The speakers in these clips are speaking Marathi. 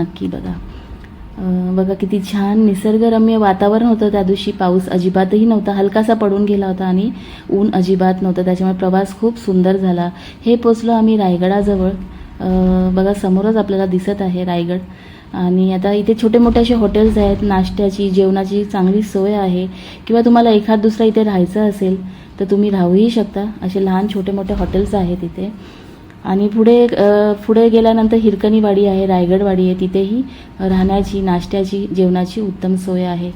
नक्की बघा. बघा किती छान निसर्गरम्य वातावरण होतं त्या दिवशी. पाऊस अजिबातही नव्हता. हलकासा पडून गेला होता आणि ऊन अजिबात नव्हतं. त्याच्यामुळे प्रवास खूप सुंदर झाला. हे पोचलो आम्ही रायगडाजवळ. बघा समोरच आपल्याला दिसत आहे रायगड. आणि आता इथे छोटे मोठे असे हॉटेल्स आहेत. नाश्त्याची जेवणाची चांगली सोय आहे. किंवा तुम्हाला एखाद दुसरा इथे राहायचं असेल तर तुम्ही राहूही शकता. असे लहान छोटे मोठे हॉटेल्स आहेत इथे. आणि पुढे पुढे गेल्यानंतर हिरकणीवाडी आहे रायगडवाडी आहे तिथेही राहण्याची नाश्त्याची जेवणाची उत्तम सोय आहे.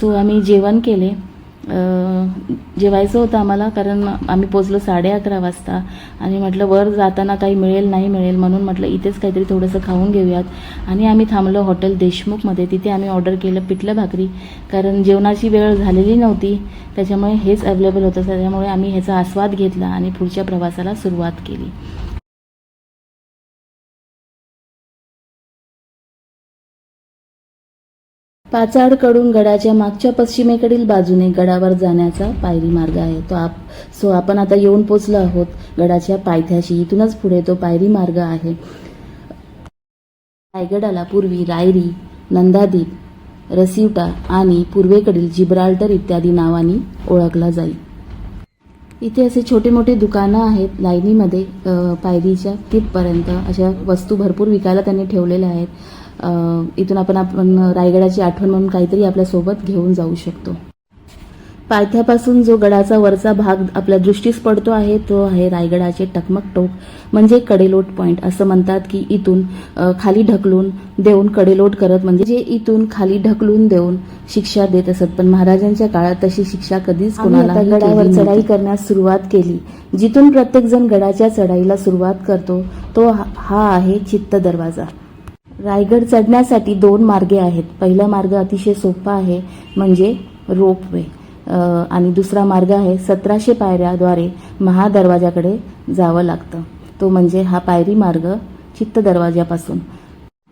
सो आम्ही जेवण केले. जेवायचं होतं आम्हाला कारण आम्ही पोचलो साडे अकरा वाजता आणि म्हटलं वर जाताना काही मिळेल नाही मिळेल म्हणून म्हटलं इथेच काहीतरी थोडंसं खाऊन घेऊयात. आणि आम्ही थांबलो हॉटेल देशमुखमध्ये. तिथे आम्ही ऑर्डर केलं पिठलं भाकरी कारण जेवणाची वेळ झालेली नव्हती. त्याच्यामुळे हेच अवेलेबल होतं. त्याच्यामुळे आम्ही ह्याचा आस्वाद घेतला आणि पुढच्या प्रवासाला सुरुवात केली. पाचाडकडून गडाच्या मागच्या पश्चिमेकडील बाजूने गडावर जाण्याचा पायरी मार्ग आहे. तो आप सो आपण आता येऊन पोचलो आहोत गडाच्या पायथ्याशी. इथूनच पुढे तो पायरी मार्ग आहे. रायगडाला पूर्वी रायरी नंदादीप रसिवटा आणि पूर्वेकडील जिब्राल्टर इत्यादी नावांनी ओळखला जाईल इथे असे छोटे मोठे दुकानं आहेत. लाईनीमध्ये पायरीच्या तिथपर्यंत अशा वस्तू भरपूर विकायला त्यांनी ठेवलेल्या आहेत. इथून आपण आपण रायगडाची आठवण म्हणून काहीतरी आपल्यासोबत घेऊन जाऊ शकतो. पायथ्यापासून जो गडाचा वरचा भाग आपल्या दृष्टीस पडतो आहे तो आहे रायगडाचे टकमक टोक म्हणजे कडेलोट पॉइंट असं म्हणतात की इथून खाली ढकलून देऊन कडेलोट करत म्हणजे जे इथून खाली ढकलून देऊन शिक्षा देत असत. पण महाराजांच्या काळात तशी शिक्षा कधीच कोणाला गडावर चढाई करण्यास सुरुवात केली. जिथून प्रत्येक जण गडाच्या चढाईला सुरुवात करतो तो हा आहे चित्त दरवाजा. रायगड चढण्यासाठी दोन मार्गे आहेत. पहिला मार्ग अतिशय सोपा आहे म्हणजे रोपवे आणि दुसरा मार्ग आहे सतराशे पायऱ्याद्वारे महादरवाजाकडे जावं लागतं. तो म्हणजे हा पायरी मार्ग चित्त दरवाजापासून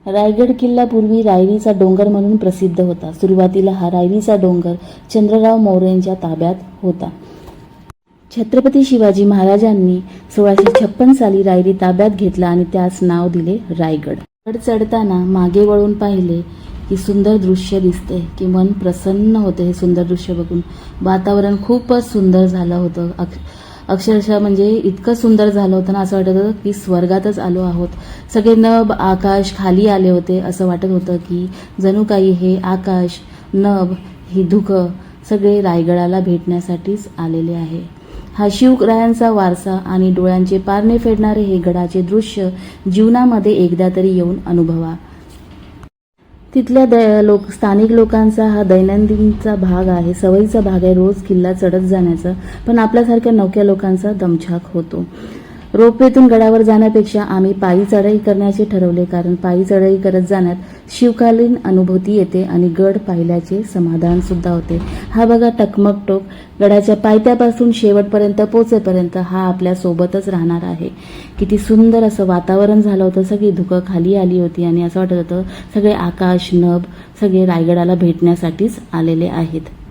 रायगड किल्ला पूर्वी रायरीचा डोंगर म्हणून प्रसिद्ध होता. सुरुवातीला हा रायरीचा डोंगर चंद्रराव मौर्यांच्या ताब्यात होता. छत्रपती शिवाजी महाराजांनी सोळाशे छप्पन साली रायरी ताब्यात घेतला आणि त्यास नाव दिले रायगड. गड चढताना मागे वळून पाहिले की सुंदर दृश्य दिसते की मन प्रसन्न होते हे सुंदर दृश्य बघून. वातावरण खूपच सुंदर झालं होतं. अक्ष अक्षरशः म्हणजे इतकं सुंदर झालं होतं ना असं वाटत होतं की स्वर्गातच आलो आहोत. सगळे नभ आकाश खाली आले होते असं वाटत होतं की जणू काही हे आकाश नभ ही धुकं सगळे रायगडाला भेटण्यासाठीच आलेले आहे. हा शिवरायांचा वारसा आणि डोळ्यांचे पारणे फेडणारे हे गडाचे दृश्य जीवनामध्ये एकदा तरी येऊन अनुभवा. तिथल्या द लोक स्थानिक लोकांचा हा दैनंदिनचा भाग आहे. सवयीचा भाग आहे. रोज किल्ला चढत जाण्याचा. पण आपल्यासारख्या नौक्या लोकांचा दमछाक होतो. रोपवेतून गडावर जाण्यापेक्षा आम्ही पायी चढाई करण्याचे ठरवले कारण पायी चढाई करत जाण्यात शिवकालीन अनुभूती येते आणि गड पाहिल्याचे समाधान सुद्धा होते. हा बघा टकमक टोक. गडाच्या पायथ्यापासून शेवटपर्यंत पोचेपर्यंत हा आपल्या सोबतच राहणार आहे. किती सुंदर असं वातावरण झालं होतं. सगळी धुकं खाली आली होती आणि असं वाटत होतं सगळे आकाश नभ सगळे रायगडाला भेटण्यासाठीच आलेले आहेत.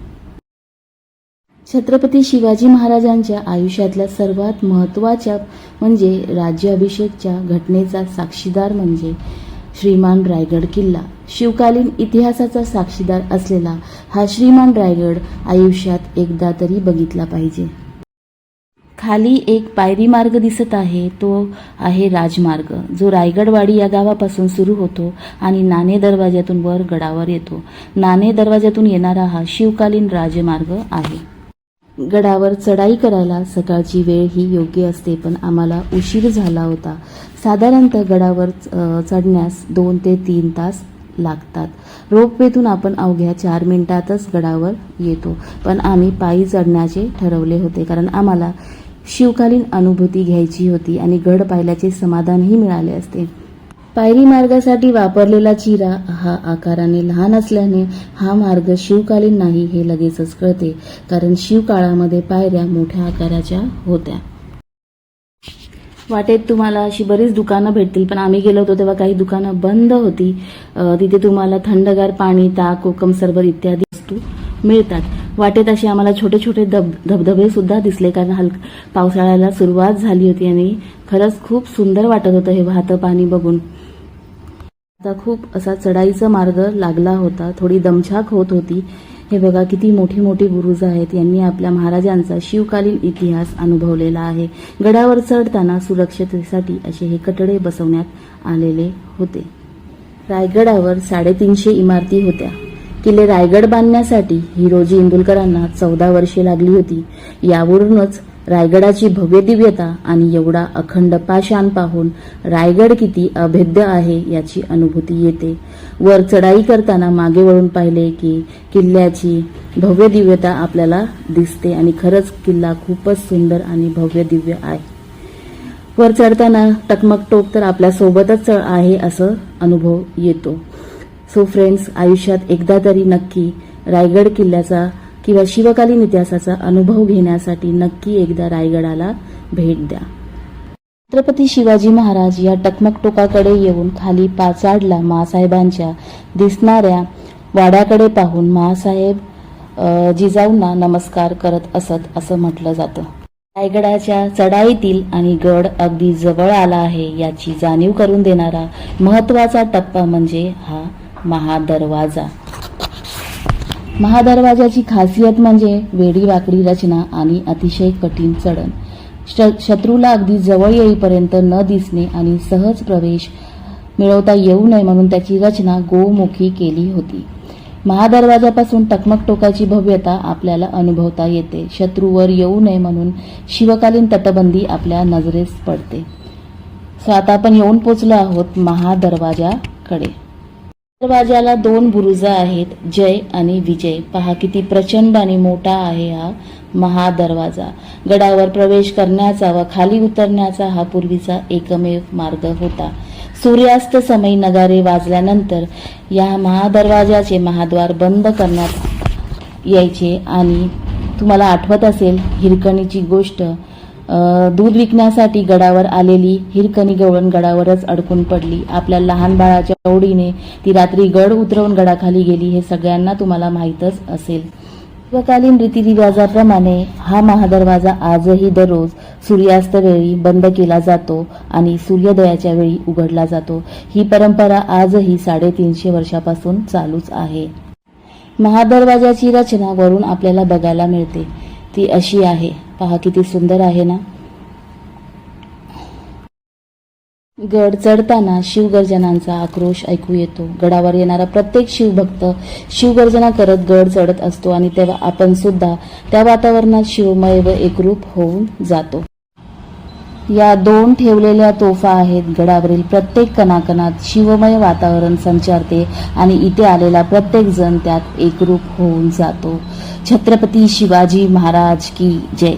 छत्रपती शिवाजी महाराजांच्या आयुष्यातल्या सर्वात महत्त्वाच्या म्हणजे राज्याभिषेकच्या घटनेचा साक्षीदार म्हणजे श्रीमान रायगड किल्ला. शिवकालीन इतिहासाचा साक्षीदार असलेला हा श्रीमान रायगड आयुष्यात एकदा तरी बघितला पाहिजे. खाली एक पायरी मार्ग दिसत आहे तो आहे राजमार्ग. जो रायगडवाडी या गावापासून सुरू होतो आणि नाणे दरवाज्यातून वर गडावर येतो. नाणे दरवाज्यातून येणारा हा शिवकालीन राजमार्ग आहे. गडावर चढाई करायला सकाळची वेळ ही योग्य असते पण आम्हाला उशीर झाला होता. साधारणतः गडावर चढण्यास दोन ते तीन तास लागतात. रोपवेतून आपण अवघ्या चार मिनिटातच गडावर येतो पण आम्ही पायी चढण्याचे ठरवले होते कारण आम्हाला शिवकालीन अनुभूती घ्यायची होती आणि गड पाहिल्याचे समाधानही मिळाले असते. पायरी मार्गासाठी वापरलेला चिरा हा आकाराने लहान असल्याने हा मार्ग शिवकालीन नाही हे लगेचच कळते कारण शिवकाळामध्ये पायऱ्या मोठ्या आकाराच्या होत्या. वाटेत तुम्हाला अशी बरीच दुकानं भेटतील पण आम्ही गेलो होतो तेव्हा काही दुकानं बंद होती. तिथे तुम्हाला थंडगार पाणी ताक कोकम सरबत इत्यादी वस्तू मिळतात. वाटेत असे आम्हाला छोटे छोटे धब धबधबे सुद्धा दिसले कारण हल पावसाळ्याला सुरुवात झाली होती आणि खरंच खूप सुंदर वाटत होतं हे वाहतं पाणी बघून. खूप असा चढाईचा मार्ग लागला होता. थोडी दमछाक होत होती. हे बघा किती मोठी मोठी गुरुज आहेत. यांनी आपल्या महाराजांचा शिवकालीन इतिहास अनुभवलेला आहे. गडावर चढताना सुरक्षतेसाठी असे हे कटडे बसवण्यात आलेले होते. रायगडावर साडेतीनशे इमारती होत्या. किल्ले रायगड बांधण्यासाठी हिरोजी इंदुलकरांना चौदा वर्षे लागली होती. यावरूनच रायगडाची भव्य दिव्यता आणि एवढा अखंड पाषाण पाहून रायगड किती अभेद्य आहे याची अनुभूती येते. वर चढाई करताना मागे वळून पाहिले की किल्ल्याची भव्य दिव्यता आपल्याला दिसते आणि खरंच किल्ला खूपच सुंदर आणि भव्य दिव्य आहे. वर चढताना टकमक टोक तर आपल्या सोबतच आहे असं अनुभव येतो. सो फ्रेंड्स आयुष्यात एकदा तरी नक्की रायगड किल्ल्याचा किंवा शिवकालीन इतिहासाचा अनुभव घेण्यासाठी नक्की एकदा रायगडाला भेट द्या. छत्रपती शिवाजी महाराज या टकमक टोकाकडे येऊन खाली पाचाडला मासाहेबांच्या दिसणाऱ्या वाड्याकडे पाहून मासाहेब जिजाऊंना नमस्कार करत असत असं म्हटलं जातं. रायगडाच्या चढाईतील आणि गड अगदी जवळ आला आहे याची जाणीव करून देणारा महत्त्वाचा टप्पा म्हणजे हा महादरवाजा. महादरवाजाची खासियत म्हणजे वेडी वाकडी रचना आणि अतिशय कठीण चढण. श- शत्रूला अगदी जवळ येईपर्यंत न दिसणे आणि सहज प्रवेश मिळवता येऊ नये म्हणून त्याची रचना गोमुखी केली होती. महादरवाजापासून टकमक टोकाची भव्यता आपल्याला अनुभवता येते. शत्रूवर येऊ नये म्हणून शिवकालीन तटबंदी आपल्या नजरेस पडते. सो आता आपण येऊन पोचलो आहोत महादरवाजाकडे. दरवाजाला दोन बुरुज आहेत जय आणि विजय. पहा किती प्रचंड आणि मोठा आहे हा महादरवाजा. गडावर प्रवेश करण्याचा व खाली उतरण्याचा हा पूर्वीचा एकमेव मार्ग होता. सूर्यास्त समय नगारे वाजल्यानंतर या महादरवाजाचे महाद्वार बंद करण्यात यायचे आणि तुम्हाला आठवत असेल हिरकणीची गोष्ट दूध विकण्यासाठी गडावर आलेली हिरकणी गवळण गडावरच अडकून पडली. आपल्या लहान बाळाच्या ओढीने ती रात्री गड उतरवून गडाखाली गेली हे सगळ्यांना तुम्हाला माहीतच असेल. पूर्वकालीन रीतिरिवाजाप्रमाणे हा महादरवाजा आजही दररोज सूर्यास्त वेळी बंद केला जातो आणि सूर्योदयाच्या वेळी उघडला जातो. ही परंपरा आजही साडेतीनशे वर्षापासून चालूच आहे. महादरवाजाची रचना वरून आपल्याला बघायला मिळते. ती अशी आहे. पहा किती सुंदर आहे ना? गड चढताना शिवगर्जनांचा आक्रोश ऐकू येतो. गडावर येणारा प्रत्येक शिवभक्त शिवगर्जना करत गड चढत असतो आणि तेव्हा आपण सुद्धा त्या वातावरणात शिवमय व एकरूप होऊन जातो. या दोन ठेवलेल्या तोफा आहेत गडावरील प्रत्येक कणाकणात शिवमय वातावरण संचारते आणि इथे आलेला प्रत्येक जण त्यात एकरूप होऊन जातो. छत्रपती शिवाजी महाराज की जय.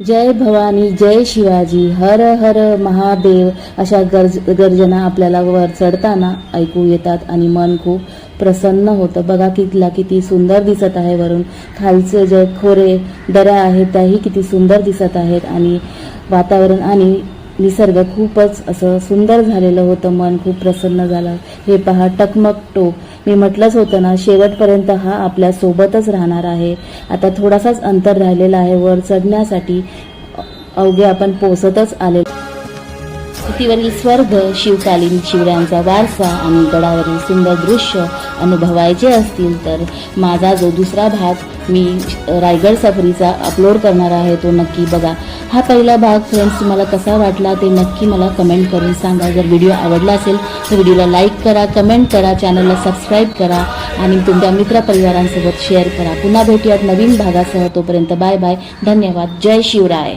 जय भवानी जय शिवाजी हर हर महादेव अशा गर्ज गर्जना आपल्याला वर चढताना ऐकू येतात आणि मन खूप प्रसन्न होतं. बघा कितला किती सुंदर दिसत आहे वरून. खालचे जे खोरे दऱ्या आहेत त्याही किती सुंदर दिसत आहेत. आणि वातावरण आणि निसर्ग खूपच असं सुंदर झालेलं होतं. मन खूप प्रसन्न झालं. हे पहा टकमक टोक मी म्हटलंच होतं ना शेवटपर्यंत हा आपल्या सोबतच राहणार आहे. आता थोडासाच अंतर राहिलेला आहे. वर चढण्यासाठी अवघे आपण पोचतच आलेलो पृथ्वीवरील स्वर्ग शिवकालीन शिवरायांचा वारसा आणि गडावरील सुंदर दृश्य अनुभवायचे असतील तर माझा जो दुसरा भाग मी रायगड सफरीचा अपलोड करणार आहे तो नक्की बघा. हा पहिला भाग फ्रेंड्स तुम्हाला कसा वाटला ते नक्की मला कमेंट करून सांगा. जर व्हिडिओ आवडला असेल तर व्हिडिओला लाईक करा कमेंट करा चॅनलला सबस्क्राईब करा आणि तुमच्या मित्रपरिवारांसोबत शेअर करा. पुन्हा भेटूयात नवीन भागासह. तोपर्यंत बाय बाय धन्यवाद. जय शिवराय.